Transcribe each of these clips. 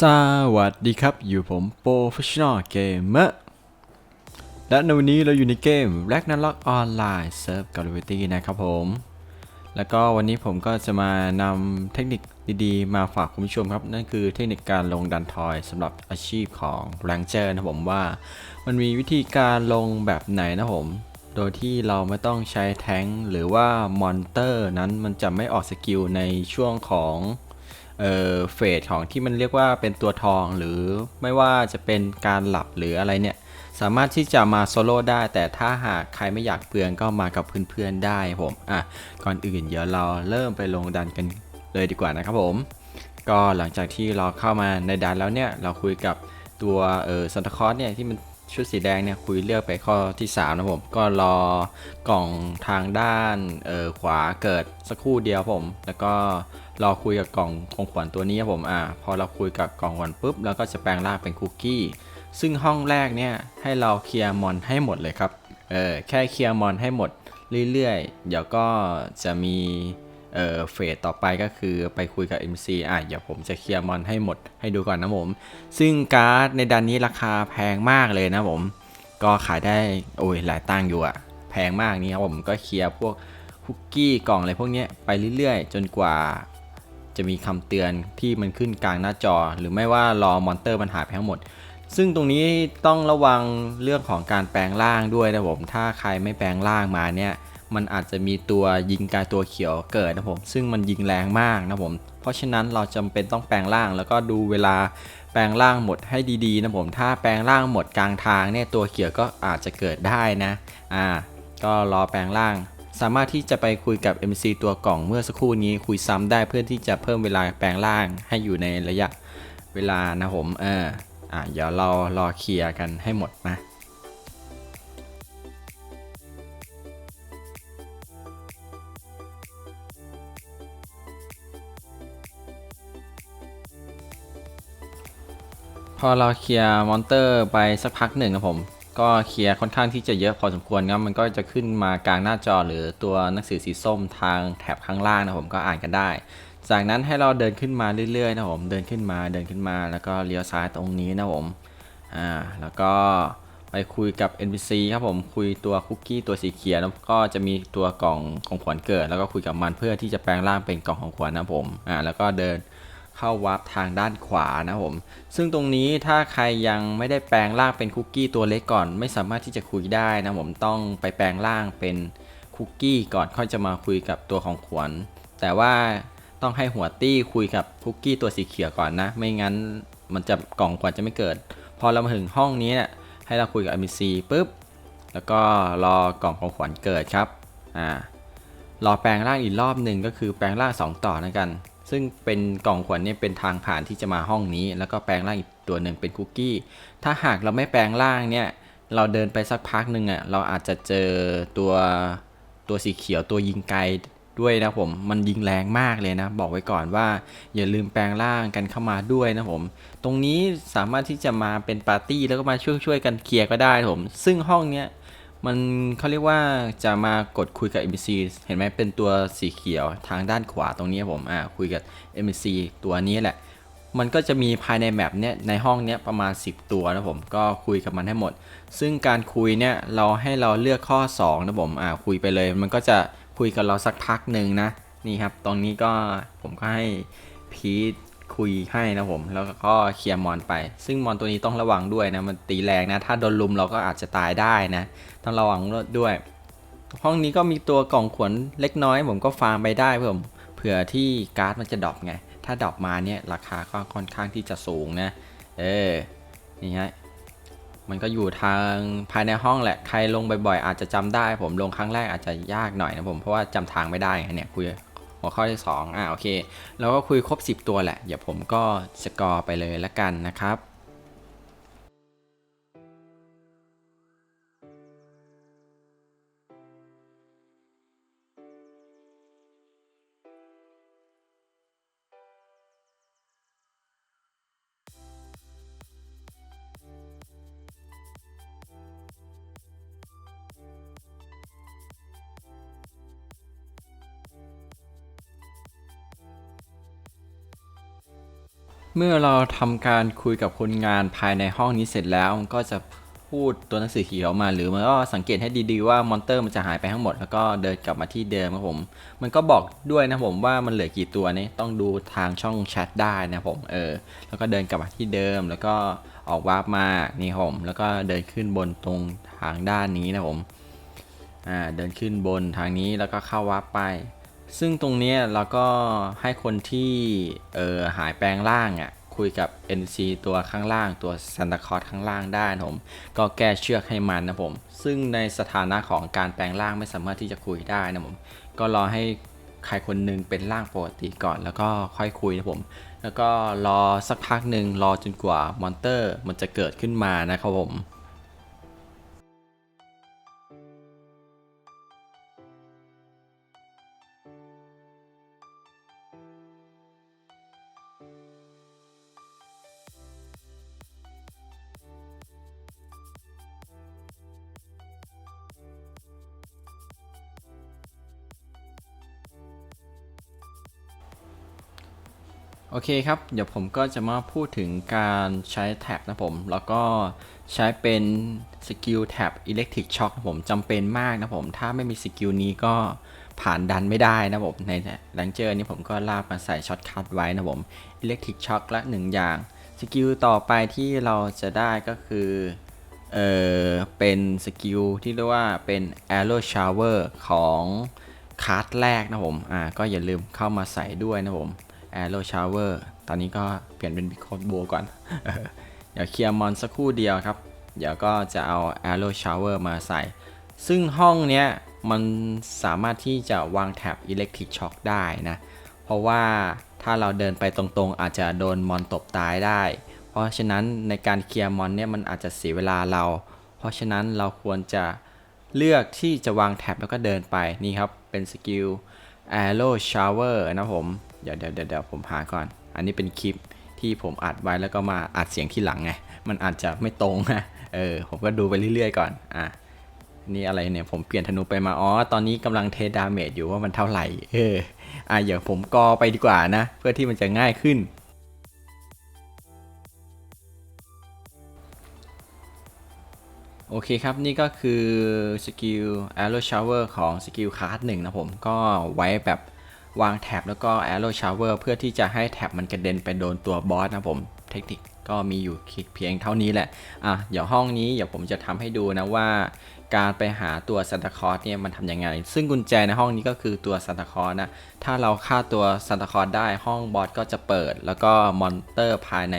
สวัสดีครับ อยู่ผม Professional Gamer และในวันนี้เราอยู่ในเกม Ragnarok Online Serve g a l a t y นะครับผม แล้วก็วันนี้ผมก็จะมานำเทคนิคดีๆ มาฝากคุณผู้ชมครับ นั่นคือเทคนิคการลงดันทอยสำหรับอาชีพของ Ranger นะผมว่า มันมีวิธีการลงแบบไหนนะผม โดยที่เราไม่ต้องใช้แท้งหรือว่ามอนเตอร์นั้นมันจะไม่ออกสกิลในช่วงของ เฟสของที่มันเรียกว่าเป็นตัวทองหรือไม่ว่าจะเป็นการหลับหรืออะไรเนี่ย สามารถที่จะมาโซโล่ได้ แต่ถ้าหากใครไม่อยากเปลืองก็มากับเพื่อนๆได้ผมอะก่อนอื่นเดี๋ยวเราเริ่มไปลงดันกันเลยดีกว่านะครับผม ก็หลังจากที่เราเข้ามาในดันแล้วเนี่ยเราคุยกับตัวเออซันตาคอสเนี่ยที่มัน ชุดสีแดงเนี่ยคุยเลือกไปข้อที่ 3 นะผม ก็รอกล่องทางด้านเออขวาเกิดสักครู่เดียวผม แล้วก็รอคุยกับกล่องของขวัญตัวนี้ครับผมอ่าพอเราคุยกับกล่องขวัญปุ๊บแล้วก็จะแปลงร่างเป็นคุกกี้ ซึ่งห้องแรกเนี่ยให้เราเคลียร์มอนให้หมดเลยครับเออแค่เคลียร์มอนให้หมดเรื่อยๆ เดี๋ยวก็จะมี เอ่อเฟสต่อไปก็คือไปคุยกับ MC อะเดี๋ยวผมจะเคลียร์มอนให้หมดให้ดูก่อนนะผม ซึ่งการ์ดในดันนี้ราคาแพงมากเลยนะผม ก็ขายได้โอ้ยหลายตั้งอยู่อะแพงมากนี่ครับผมก็เคลียร์พวกคุกกี้กล่องอะไรพวกนี้ไปเรื่อยๆ จนกว่าจะมีคำเตือนที่มันขึ้นกลางหน้าจอ หรือไม่ว่ารอมอนเตอร์มันหายไปทั้งหมด ซึ่งตรงนี้ต้องระวังเรื่องของการแปลงร่างด้วยนะผม ถ้าใครไม่แปลงร่างมาเนี่ย มันอาจจะมีตัวยิงกายตัวเขียวเกิดนะผม ซึ่งมันยิงแรงมากนะผม เพราะฉะนั้นเราจำเป็นต้องแปลงร่างแล้วก็ดูเวลาแปลงร่างหมดให้ดีๆนะผม ถ้าแปลงร่างหมดกลางทางเนี่ยตัวเขียวก็อาจจะเกิดได้นะ อ่า ก็รอแปลงร่าง สามารถที่จะไปคุยกับ MC ตัวกล่องเมื่อสักครู่นี้คุยซ้ำได้เพื่อที่จะเพิ่มเวลาแปลงร่างให้อยู่ในระยะเวลานะผม เออ อะเดี๋ยวเรารอเคลียร์กันให้หมดนะ พอเราเคลียร์มอนเตอร์ไปสักพักหนึ่งครับผม ก็เคลียร์ค่อนข้างที่จะเยอะพอสมควรครับมันก็จะขึ้นมากลางหน้าจอหรือตัวหนังสือสีส้มทางแถบข้างล่างนะผมก็อ่านกันได้ จากนั้นให้เราเดินขึ้นมาเรื่อยๆนะผมเดินขึ้นมาเดินขึ้นมา แล้วก็เลี้ยวซ้ายตรงนี้นะผมอ่าแล้วก็ไปคุยกับ NPC ครับผมคุยตัวคุกกี้ตัวสีเขียวแล้วก็จะมีตัวกล่องของขวัญเกิด แล้วก็คุยกับมันเพื่อที่จะแปลงร่างเป็นกล่องของขวัญนะผมอ่าแล้วก็เดิน เข้าวาร์ปทางด้านขวานะผม ซึ่งตรงนี้ถ้าใครยังไม่ได้แปลงร่างเป็นคุกกี้ตัวเล็กก่อน ไม่สามารถที่จะคุยได้นะผมต้องไปแปลงร่างเป็นคุกกี้ก่อนค่อยจะมาคุยกับตัวของขวัญแต่ว่าต้องให้หัวตี้คุยกับคุกกี้ตัวสีเขียวก่อนนะ ไม่งั้นมันจะกล่องขวัญจะไม่เกิด พอเรามาถึงห้องนี้เนี่ยให้เราคุยกับ MC ปุ๊บแล้วก็รอกล่องของขวัญเกิดครับอ่า รอแปลงร่างอีกรอบหนึ่งก็คือแปลงร่าง 2 ต่อนะกัน ซึ่งเป็นกล่องขวัญเนี่ยเป็นทางผ่านที่จะมาห้องนี้ แล้วก็แปลงร่างอีกตัวหนึ่งเป็นคุกกี้ ถ้าหากเราไม่แปลงร่างเนี่ย เราเดินไปสักพักหนึ่งอะ เราอาจจะเจอตัวตัวสีเขียวตัวยิงไกลด้วยนะผม มันยิงแรงมากเลยนะ บอกไว้ก่อนว่า อย่าลืมแปลงร่างกันเข้ามาด้วยนะผม ตรงนี้สามารถที่จะมาเป็นปาร์ตี้แล้วก็มาช่วยช่วยๆกันเคลียร์ก็ได้ผม ซึ่งห้องเนี้ย มันเขาเรียกว่าจะมากดคุยกับ NPC เห็นไหมเป็นตัวสีเขียวทางด้านขวาตรงนี้ผมอ่าคุยกับ NPC ตัวนี้แหละ มันก็จะมีภายในแมปเนี้ยในห้องเนี้ยประมาณ 10 ตัวนะผมก็คุยกับมันให้หมด ซึ่งการคุยเนี่ยเราให้เราเลือกข้อ 2 นะผมอ่าคุยไปเลย มันก็จะคุยกับเราสักพักหนึ่งนะนี่ครับตรงนี้ก็ผมก็ให้พีท คุยให้นะผม แล้วก็เคลียร์มอนไป ซึ่งมอนตัวนี้ต้องระวังด้วยนะ มันตีแรงนะ ถ้าโดนลุมเราก็อาจจะตายได้นะ ต้องระวังด้วย ห้องนี้ก็มีตัวกล่องขวนเล็กน้อย ผมก็ฟาร์มไปได้เพื่อเผื่อที่การ์ดมันจะดรอปไง ถ้าดรอปมาเนี่ยราคาก็ค่อนข้างที่จะสูงนะ เออ นี่ฮะ มันก็อยู่ทางภายในห้องแหละ ใครลงบ่อยๆ อาจจะจำได้ ผมลงครั้งแรกอาจจะยากหน่อยนะผม เพราะว่าจำทางไม่ได้ไงเนี่ยคุย หัวข้อที่ 2 อ่าโอเค เราก็คุยครบ 10 ตัวแหละ เดี๋ยวผมก็สกอร์ไปเลยละกันนะครับ เมื่อเราทำการคุยกับคนงานภายในห้องนี้เสร็จแล้วมันก็จะพูดตัวหนังสือเขียวมาหรือมันก็สังเกตให้ดีๆว่ามอนเตอร์มันจะหายไปทั้งหมด แล้วก็เดินกลับมาที่เดิมครับผม มันก็บอกด้วยนะผมว่ามันเหลือกี่ตัวนี่ต้องดูทางช่องแชทได้นะผมเออแล้วก็เดินกลับมาที่เดิม แล้วก็ออกวาร์ปมานี่ผมแล้วก็เดินขึ้นบนตรงทางด้านนี้นะผมอ่าเดินขึ้นบนทางนี้แล้วก็เข้าวาร์ปไป ซึ่งตรงนี้เราก็ให้คนที่เออหายแปลงร่างอะคุยกับ NC ตัวข้างล่างตัวซันตาคอร์ข้างล่างได้นะผม ก็แก้เชือกให้มันนะผม ซึ่งในสถานะของการแปลงร่างไม่สามารถที่จะคุยได้นะผม ก็รอให้ใครคนหนึงเป็นร่างปกติก่อน แล้วก็ค่อยคุยนะผม แล้วก็รอสักพักหนึ่งรอจนกว่ามอนเตอร์มันจะเกิดขึ้นมานะครับผม โอเคครับ เดี๋ยวผมก็จะมาพูดถึงการใช้แท็บนะผม แล้วก็ใช้เป็นสกิลแท็บ Electric Shock นะผมจำเป็นมากนะผม ถ้าไม่มีสกิลนี้ก็ผ่านดันไม่ได้นะผม ในแรงเจอร์นี้ผมก็ลากมาใส่ช็อตคัทไว้นะผม Electric Shock ละหนึ่งอย่าง สกิลต่อไปที่เราจะได้ก็คือเออเป็นสกิลที่เรียกว่าเป็น Arrow Shower ของคาร์ดแรกนะผม อ่าก็อย่าลืมเข้ามาใส่ด้วยนะผม Arrow Shower ตอนนี้ก็เปลี่ยนเป็น Big c o d b o ก่อนเออเดี๋ยวเคลียร์มอนสักครู่เดียวครับ เดี๋ยวก็จะเอา Arrow Shower มาใส่ ซึ่งห้องเนี้ยมันสามารถที่จะวางแท็บ Electric Shock ได้นะ เพราะว่าถ้าเราเดินไปตรงๆ อาจจะโดนมอนตบตายได้ เพราะฉะนั้นในการเคลียร์มอนเนี่ยมันอาจจะเสียเวลาเรา เพราะฉะนั้นเราควรจะเลือกที่จะวางแท็บแล้วก็เดินไปนี่ครับ เป็นสกิล Arrow Shower นะผม เดี๋ยวเดี๋ยวเดี๋ยวผมหาก่อน อันนี้เป็นคลิปที่ผมอัดไว้แล้วก็มาอัดเสียงที่หลังไง มันอาจจะไม่ตรงนะเออ ผมก็ดูไปเรื่อยๆก่อน อะ นี่อะไรเนี่ย ผมเปลี่ยนธนูไปมา อ๋อ ตอนนี้กำลังเทดาเมจอยู่ว่ามันเท่าไหร่ เออ อะเดี๋ยวผมกอไปดีกว่านะ เพื่อที่มันจะง่ายขึ้น โอเคครับ นี่ก็คือสกิล Arrow Shower ของสกิลคาร์ดหนึ่งนะผม ก็ไว้แบบ วางแท็บแล้วก็ Arrow Shower เพื่อที่จะให้แท็บมันกระเด็นไปโดนตัวบอสนะผม เทคนิคก็มีอยู่เพียงเท่านี้แหละ อะ เดี๋ยวห้องนี้เดี๋ยวผมจะทำให้ดูนะว่า การไปหาตัวซันตาคลอสเนี่ยมันทำยังไง ซึ่งกุญแจในห้องนี้ก็คือตัวซันตาคลอสนะ ถ้าเราฆ่าตัวซันตาคลอสได้ห้องบอสก็จะเปิด แล้วก็มอนเตอร์ภายใน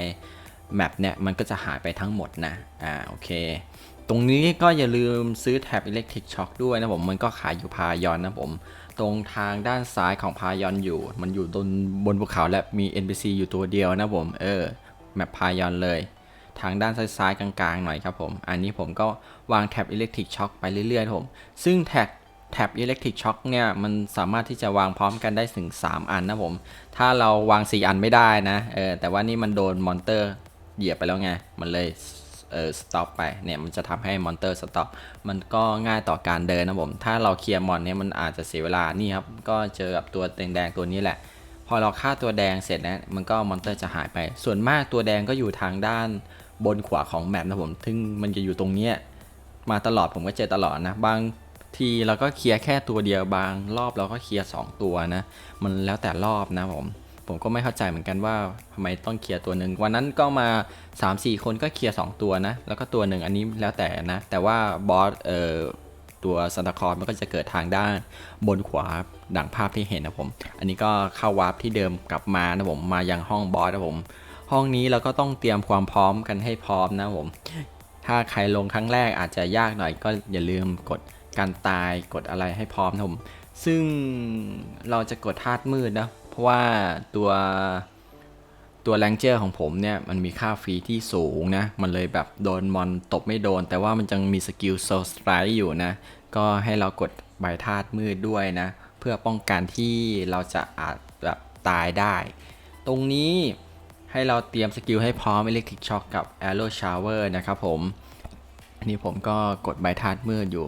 แมปเนี่ยมันก็จะหายไปทั้งหมดนะ อ่า โอเค ตรงนี้ก็อย่าลืมซื้อแท็บ Electric Shock ด้วยนะผม มันก็ขายอยู่พายอนนะผม ตรงทางด้านซ้ายของพายอนอยู่ มันอยู่บนบนภูเขาและมี NPC อยู่ตัวเดียวนะผม เออ แมปพายอนเลย ทางด้านซ้ายๆกลางๆหน่อยครับผม อันนี้ผมก็วางแท็บ Electric Shock ไปเรื่อยๆครับผม ซึ่งแท็บแท็บ Electric Shock เนี่ยมันสามารถที่จะวางพร้อมกันได้ถึง 3 อันนะผม ถ้าเราวาง 4 อันไม่ได้นะ เออ แต่ว่านี่มันโดนมอนเตอร์เหยียบไปแล้วไง มันเลย เออสต็อปไปเนี่ยมันจะทำให้มอนเตอร์สต็อปมันก็ง่ายต่อการเดินนะผม ถ้าเราเคลียร์มอนเนี่ยมันอาจจะเสียเวลานี่ครับ ก็เจอกับตัวแดงๆตัวนี้แหละ พอเราฆ่าตัวแดงเสร็จนะมันก็มอนเตอร์จะหายไป ส่วนมากตัวแดงก็อยู่ทางด้านบนขวาของแมปนะผมซึ่งมันจะอยู่ตรงเนี้ยมาตลอดผมก็เจอตลอดนะบางทีเราก็เคลียร์แค่ตัวเดียวบางรอบเราก็เคลียร์สองตัวนะ มันแล้วแต่รอบนะผม ผมก็ไม่เข้าใจเหมือนกันว่าทำไมต้องเคลียร์ตัวหนึ่งวันนั้นก็มา 3-4 คนก็เคลียร์2ตัวนะ แล้วก็ตัวหนึ่งอันนี้แล้วแต่นะ แต่ว่าบอสเอ่อตัวซันตาคลอสมันก็จะเกิดทางด้านบนขวาดังภาพที่เห็นนะผม อันนี้ก็เข้าวาร์ปที่เดิมกลับมานะผมมายังห้องบอสนะผม ห้องนี้เราก็ต้องเตรียมความพร้อมกันให้พร้อมนะผม ถ้าใครลงครั้งแรกอาจจะยากหน่อยก็อย่าลืมกดการตายกดอะไรให้พร้อมนะผม ซึ่งเราจะกดธาตุมืดนะ เพราะว่าตัวตัวแรงเจอร์ของผมเนี่ยมันมีค่าฟรีที่สูงนะ มันเลยแบบโดนมอนตบไม่โดน แต่ว่ามันจังมีสกิลโซสไตร์อยู่นะ ก็ให้เรากดใบธาตุมืดด้วยนะ เพื่อป้องกันที่เราจะอาจแบบตายได้ ตรงนี้ให้เราเตรียมสกิลให้พร้อม Electric Shock กับ Arrow Shower นะครับผม อันนี้ผมก็กดใบธาตุมืดอยู่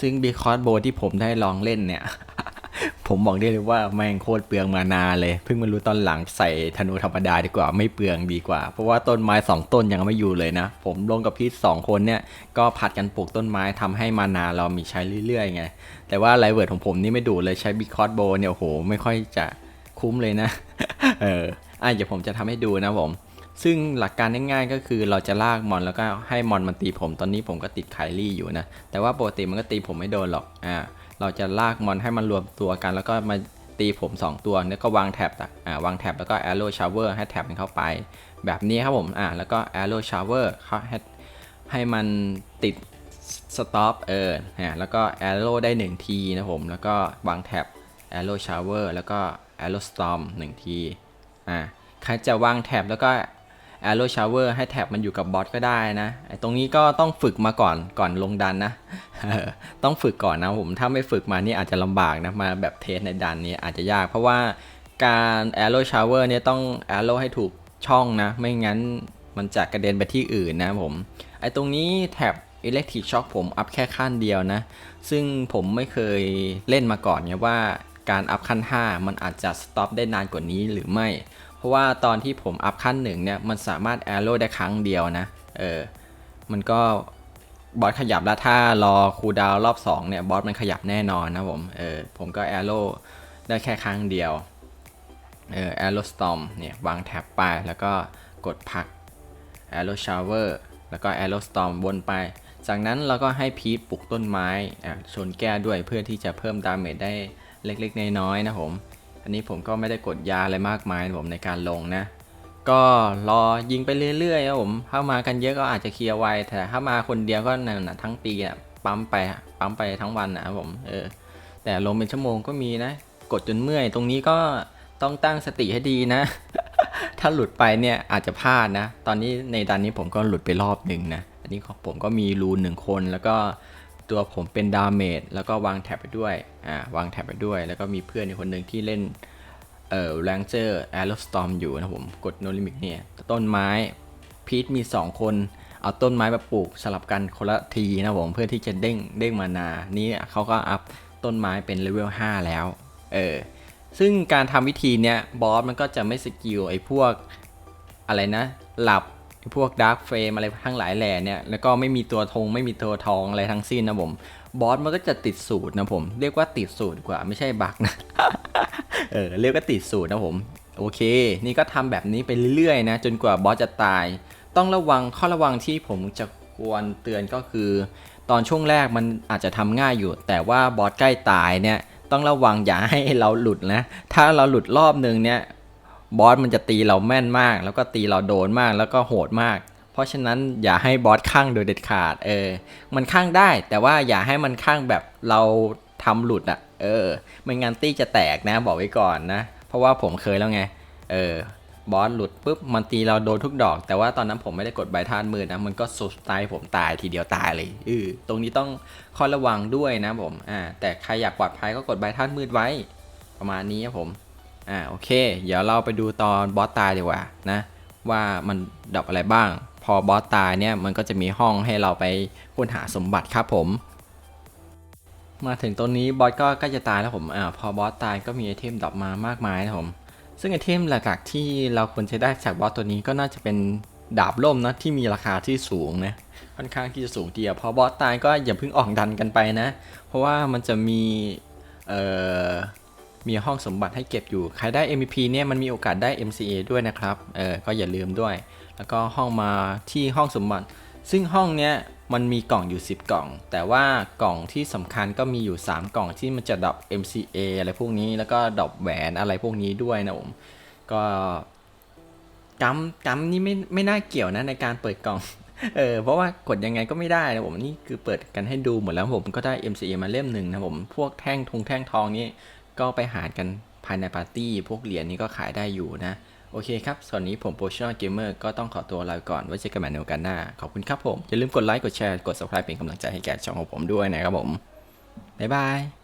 ซึ่ง b ีคอ s โบที่ผมได้ลองเล่นเนี่ย ผมบอกได้เลยว่าแม่งโคตรเปลืองมานาเลย เพิ่งมารู้ตอนหลังใส่ธนูธรรมดาดีกว่าไม่เปลืองดีกว่า เพราะว่าต้นไม้สองต้นยังไม่อยู่เลยนะ ผมลงกับพี่สองคนเนี่ยก็ผัดกันปลูกต้นไม้ทำให้มานาเรามีใช้เรื่อยๆไงแต่ว่าไลเวิร์ดของผมนี่ไม่ดูเลยใช้บิ๊กคอร์ดโบเนี่ยโอ้โหไม่ค่อยจะคุ้มเลยนะเอออะเดี๋ยวผมจะทำให้ดูนะผมซึ่งหลักการง่ายๆก็คือเราจะลากมอนแล้วก็ให้มอนมันตีผมตอนนี้ผมก็ติดไคลี่อยู่นะแต่ว่าปกติมันก็ตีผมไม่โดนหรอกอ่า เราจะลากมอนให้มันรวมตัวกัน แล้วก็มาตีผม 2 ตัวแล้วก็วางแท็บอ่าวางแท็บแล้วก็ arrow shower ให้แท็บมันเข้าไป แบบนี้ครับผมอ่าแล้วก็ arrow shower เขาให้ให้มันติด stop เอออ่าแล้วก็ arrow ได้ 1 ทีนะผม แล้วก็วางแท็บ arrow shower แล้วก็ arrow storm 1 ทีอ่าใครจะวางแท็บแล้วก็ arrow shower ให้แท็บมันอยู่กับบอสก็ได้นะไอ้ตรงนี้ก็ต้องฝึกมาก่อนก่อนลงดันนะต้องฝึกก่อนนะผมถ้าไม่ฝึกมานี่อาจจะลำบากนะมาแบบเทสในดันนี้อาจจะยาก เพราะว่าการ arrow shower เนี่ยต้อง arrow ให้ถูกช่องนะ ไม่งั้นมันจะกระเด็นไปที่อื่นนะผมไอ้ตรงนี้แท็บ electric shock ผมอัพแค่ขั้นเดียวนะ ซึ่งผมไม่เคยเล่นมาก่อนเนี่ยว่าการอัพขั้น 5 มันอาจจะ stop ได้นานกว่านี้หรือไม่ เพราะว่าตอนที่ผมอัพขั้นหนึ่งเนี่ยมันสามารถ arrow ได้ครั้งเดียวนะ เออ มันก็บอสขยับแล้วถ้ารอคูดาวรอบ2เนี่ยบอสมันขยับแน่นอนนะผม เออ ผมก็ arrow ได้แค่ครั้งเดียว เออ arrow storm เนี่ยวางแท็บไปแล้วก็กดพัก arrow shower แล้วก็ arrow storm วนไป จากนั้นเราก็ให้พีทปลูกต้นไม้อะชนแก้ด้วยเพื่อที่จะเพิ่มดาเมจได้เล็กๆ น้อยๆนะผม นนี้ผมก็ไม่ได้กดยาอะไรมากมายนะผมในการลงนะ ก็รอยิงไปเรื่อยๆครับผมถ้ามากันเยอะก็อาจจะเคลียร์ไวแต่ถ้ามาคนเดียวก็นั่นนะทั้งตีอะปั๊มไปปั๊มไปทั้งวันนะครับผมเออแต่ลงเป็นชั่วโมงก็มีนะ กดจนเมื่อย ตรงนี้ก็ต้องตั้งสติให้ดีนะ ถ้าหลุดไปเนี่ยอาจจะพลาดนะ ตอนนี้ในดันนี้ผมก็หลุดไปรอบหนึ่งนะ อันนี้ของผมก็มีรูนหนึ่งคนแล้วก็ ตัวผมเป็นดาเมจแล้วก็วางแท็บไปด้วยอ่าวางแท็บไปด้วย แล้วก็มีเพื่อนอีกคนหนึ่งที่เล่นเอ่อแรงเจอร์แอโรสตอมอยู่นะผมกดโนลิมิกเนี่ยต้นไม้พีทมี 2 คนเอาต้นไม้มาปลูกสลับกันคนละทีนะผมเพื่อที่จะเด้งเด้งมานา นี่เขาก็อัพต้นไม้เป็นเลเวล5แล้ว เออ ซึ่งการทำวิธีเนี้ยบอสมันก็จะไม่สกิลไอ้พวกอะไรนะ หลับ พวกดาร์ f เฟรมอะไรทั้งหลายแหล่เนี่ยแล้วก็ไม่มีตัวธงไม่มีตัวทองอะไรทั้งสิ้นนะผมบอสมันก็จะติดสูตรนะผม เรียกว่าติดสูตรกว่าไม่ใช่บักนะเออเรียกว่าติดสูตรนะผม โอเค นี่ก็ทำแบบนี้ไปเรื่อยๆนะจนกว่าบอสจะตาย ต้องระวังข้อระวังที่ผมจะควรเตือนก็คือ ตอนช่วงแรกมันอาจจะทำง่ายอยู่ แต่ว่าบอสใกล้ตายเนี่ยต้องระวังอย่าให้เราหลุดนะ ถ้าเราหลุดรอบนึงเนี่ย บอสมันจะตีเราแม่นมาก แล้วก็ตีเราโดนมากแล้วก็โหดมาก เพราะฉะนั้นอย่าให้บอสข้างโดยเด็ดขาด เออ มันข้างได้ แต่ว่าอย่าให้มันข้างแบบเราทำหลุดอะ่ะ เออไม่งั้นตี้จะแตกนะบอกไว้ก่อนนะ เพราะว่าผมเคยแล้วไง เออบอสหลุดปุ๊บมันตีเราโดนทุกดอก แต่ว่าตอนนั้นผมไม่ได้กดใบท่านมือนะ มันก็สุดตายผมตายทีเดียวตายเลยเออตรงนี้ต้องคอยระวังด้วยนะผมอ่าแต่ใครอยากปลอดภัยก็กดใบท่านมืดไว้ ประมาณนี้ครับผม อ่าโอเค เดี๋ยวเราไปดูตอนบอสตายดีกว่านะ ว่ามันดรอปอะไรบ้าง พอบอสตายเนี่ยมันก็จะมีห้องให้เราไปค้นหาสมบัติครับผม มาถึงตรงนี้บอสก็ใกล้จะตายแล้วผมอ่าพอบอสตายก็มีไอเทมดรอปมามากมายนะผม ซึ่งไอเทมหลักๆที่เราควรจะได้จากบอสตัวนี้ก็น่าจะเป็นดาบล่มนะที่มีราคาที่สูงนะค่อนข้างที่จะสูงเดียวพอบอสตายก็อย่าเพิ่งออกดันกันไปนะ เพราะว่ามันจะมีเอ่อ มีห้องสมบัติให้เก็บอยู่ ใครได้ MVP เนี่ยมันมีโอกาสได้ MCA ด้วยนะครับ เออ ก็อย่าลืมด้วย แล้วก็ห้องมาที่ห้องสมบัติ ซึ่งห้องเนี้ยมันมีกล่องอยู่ 10 กล่อง แต่ว่ากล่องที่สำคัญก็มีอยู่ 3 กล่องที่มันจะดรอป MCA อะไรพวกนี้ แล้วก็ดรอปแหวนอะไรพวกนี้ด้วยนะผม ก็กัมกัมนี่ไม่ไม่น่าเกี่ยวนะในการเปิดกล่อง เออ เพราะว่ากดยังไงก็ไม่ได้นะผม นี่คือเปิดกันให้ดูหมดแล้วผมก็ได้ MCA มาเล่มหนึ่งนะผม พวกแท่งทงแท่งทองนี่ ก็ไปหารกันภายในปาร์ตี้ พวกเหรียญนี้ก็ขายได้อยู่นะ โอเคครับ ส่วนนี้ผมโปรชั่นเกมเมอร์ก็ต้องขอตัวลาไปก่อนไว้เจอกันใหม่ในโอกาสหน้า ขอบคุณครับผม อย่าลืมกดไลค์ กดแชร์ กด subscribe เป็นกำลังใจให้แก่ช่องของผมด้วยนะครับผม บ๊ายบาย